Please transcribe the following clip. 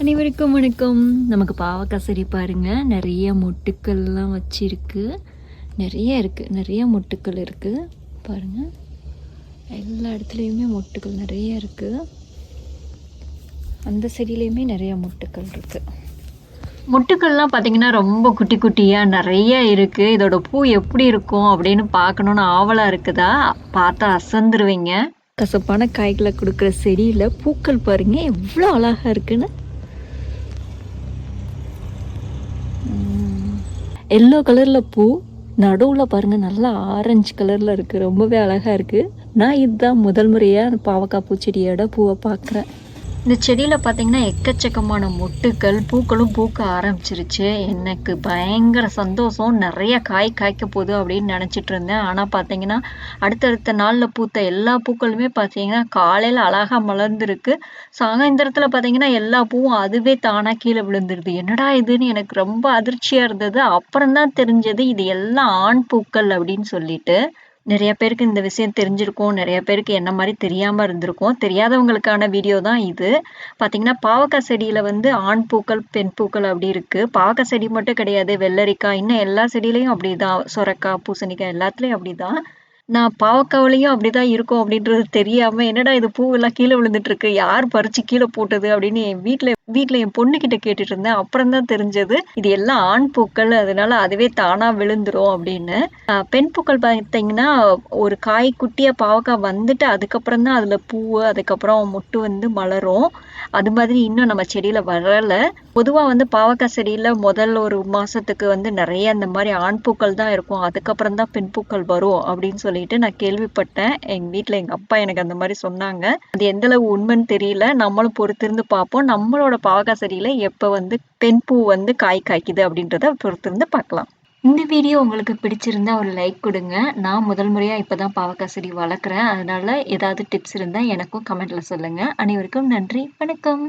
அனைவருக்கும் வணக்கம். நமக்கு பாவக்காய் செடி பாருங்க. நிறைய மொட்டுக்கள்லாம் வச்சிருக்கு. நிறைய இருக்கு. நிறைய மொட்டுக்கள் இருக்கு. பாருங்க. எல்லா இடத்துலையுமே மொட்டுக்கள் நிறைய இருக்கு. அந்த செடியிலையுமே நிறைய மொட்டுக்கள் இருக்கு. மொட்டுக்கள்லாம் பார்த்தீங்கன்னா ரொம்ப குட்டி குட்டியாக நிறைய இருக்குது இதோட பூ எப்படி இருக்கும் அப்படின்னு பார்க்கணுன்னு ஆவலாக இருக்குதா? பார்த்தா அசந்துருவீங்க. கசப்பான காய்களை கொடுக்குற செடியில் பூக்கள் பாருங்கள் எவ்வளோ அழகாக இருக்குன்னு. எல்லோ கலரில் பூ நடுவில் பாருங்க நல்லா ஆரஞ்சு கலரில் இருக்குது ரொம்பவே அழகாக இருக்குது நான் இதுதான் முதல் முறையாக அந்த பாவக்காய் பூச்செடியோட பூவை பார்க்குறேன். இந்த செடியில் பார்த்தீங்கன்னா எக்கச்சக்கமான மொட்டுக்கள் பூக்களும் பூக்க ஆரம்பிச்சிருச்சு. எனக்கு பயங்கர சந்தோஷம். நிறைய காய் காய்க்க போகுது அப்படின்னு நினச்சிட்டு இருந்தேன். ஆனால் பார்த்தீங்கன்னா அடுத்தடுத்த நாளில் பூத்த எல்லா பூக்களுமே பார்த்தீங்கன்னா காலையில் அழகாக மலர்ந்துருக்கு. சாயந்தரத்தில் பார்த்தீங்கன்னா எல்லா பூவும் அதுவே தானாக கீழே விழுந்துருது. என்னடா இதுன்னு எனக்கு ரொம்ப அதிர்ச்சியாக இருந்தது. அப்புறம் தான் தெரிஞ்சது இது எல்லாம் ஆண் பூக்கள் அப்படின்னு சொல்லிட்டு. நிறைய பேருக்கு இந்த விஷயம் தெரிஞ்சிருக்கும். நிறைய பேருக்கு என்ன மாதிரி தெரியாம இருந்திருக்கும். தெரியாதவங்களுக்கான வீடியோ தான் இது. பாத்தீங்கன்னா பாவக்காய் செடியில வந்து ஆண் பூக்கள் பெண் பூக்கள் அப்படி இருக்கு. பாவக்காய் செடி மட்டும் கிடையாது. வெள்ளரிக்காய் இன்னும் எல்லா செடியிலையும் அப்படிதான். சொரக்காய் பூசணிக்காய் எல்லாத்துலயும் அப்படிதான். நான் பாவக்காவிலையும் அப்படிதான் இருக்கும் அப்படின்றது தெரியாம என்னடா இது பூவெல்லாம் கீழே விழுந்துட்டு இருக்கு? யார் பறிச்சு கீழே போட்டது அப்படின்னு என் வீட்டில் வீட்டில் என் பொண்ணு கிட்ட கேட்டுட்டு இருந்தேன் அப்புறம் தான் தெரிஞ்சது இது எல்லாம் ஆண் பூக்கள் அதனால அதுவே தானா விழுந்துரும் அப்படின்னு. பெண் பூக்கள் பார்த்தீங்கன்னா ஒரு காய் குட்டியா பாவக்காய் வந்துட்டு அதுக்கப்புறம் தான் அதில் பூ அதுக்கப்புறம் முட்டு வந்து மலரும். அது மாதிரி இன்னும் நம்ம செடியில வரலை. பொதுவாக வந்து பாவக்காய் செடியில முதல் ஒரு மாதத்துக்கு வந்து நிறைய இந்த மாதிரி ஆண் பூக்கள் தான் இருக்கும். அதுக்கப்புறம் தான் பெண் பூக்கள் வரும் அப்படின்னு சொல்லிட்டு நான் கேள்விப்பட்டேன். எங்கள் வீட்டில் எங்கள் அப்பா எனக்கு அந்த மாதிரி சொன்னாங்க. அது எந்தளவு உண்மைன்னு தெரியல. நம்மளும் பொறுத்திருந்து பார்ப்போம். நம்மளோட பாவக்காய் செடியில எப்ப வந்து பெண் பூ வந்து காய் காய்க்குது அப்படின்றத பொறுத்திருந்து பார்க்கலாம். இந்த வீடியோ உங்களுக்கு பிடிச்சிருந்தா ஒரு லைக் கொடுங்க. நான் முதல் முறையா இப்பதான் பாவக்காய் செடி வளர்க்குறேன். அதனால ஏதாவது டிப்ஸ் இருந்தா எனக்கும் கமெண்ட்ல சொல்லுங்க. அனைவருக்கும் நன்றி. வணக்கம்.